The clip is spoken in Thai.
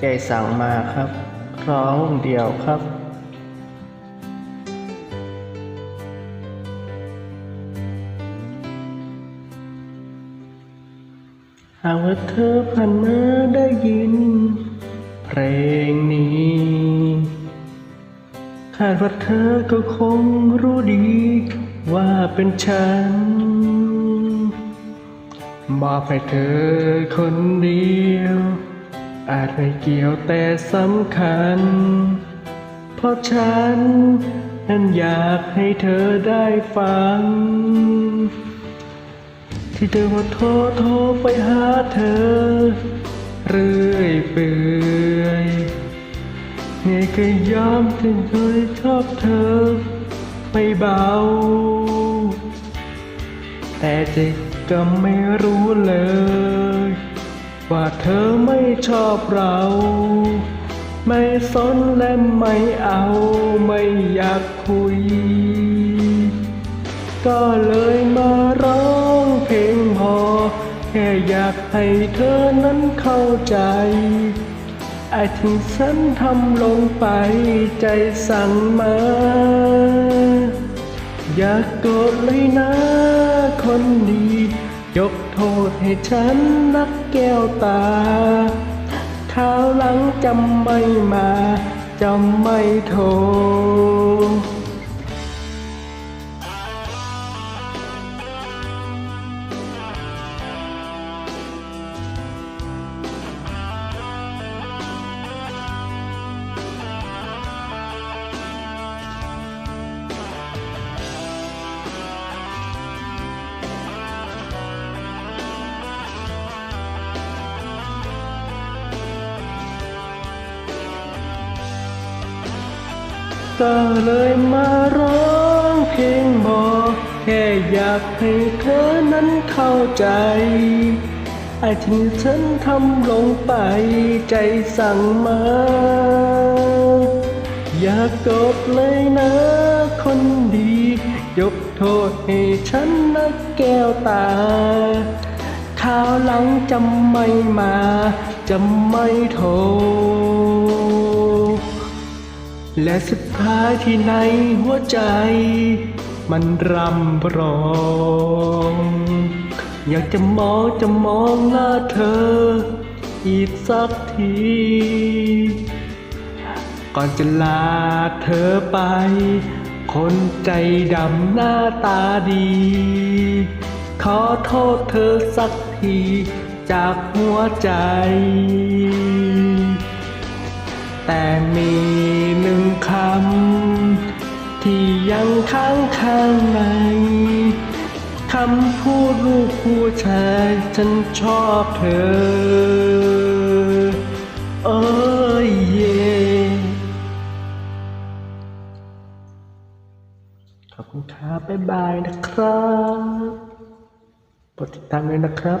ใจสั่งมาครับร้องเดียวครับหากว่าเธอผ่านมาได้ยิน เพลงนี้คาดว่าเธอก็คงรู้ดี ว่าเป็นฉันบอกให้เธอคนเดียว อาจไม่เกี่ยวแต่สำคัญ เพราะฉัน นั้นอยากให้เธอได้ฟัง ที่เธอว่าโทรโทรไปหาเธอ เรื่อยเปื่อยไงก็ยอมถึงเคยชอบเธอ ไม่เบา แต่ใจก็ไม่รู้เลย ว่าเธอไม่ชอบเรา ไม่สนและไม่เอาไม่อยากคุย ก็เลยมาร้องเพลงพอ แค่อยากให้เธอนั้นเข้าใจไอ้ที่ฉันทำลงไปใจสั่งมา อย่ากโกรธเลยนะคนดี ยกโทษให้ฉันนัก แก้วตาข้าวหลังจำไม่มาจำไม่โทร ก็เลยมาร้องเพลงบอกแค่อยากให้เธอนั้นเข้าใจ ไอ้ที่ฉันทำลงไปใจสั่งมา อย่ากโกรธเลยนะคนดี ยกโทษให้ฉันนะแก้วตาคราวหลังจำไม่มา จำไม่โทร และสุดท้ายที่ในหัวใจ มันรำร้อง อยากจะมองจะมองหน้าเธอ อีกสักที ก่อนจะลาเธอไป คนใจดำหน้าตาดี ขอโทษเธอสักทีจากหัวใจ แต่มีหนึ่งคำ ที่ยังค้างข้างในคำพูดลูกผู้ชายฉันชอบเธอ เอ้ยเย่ขอบคุณครับบ๊ายบายนะครับกดติดตามเลยนะครับ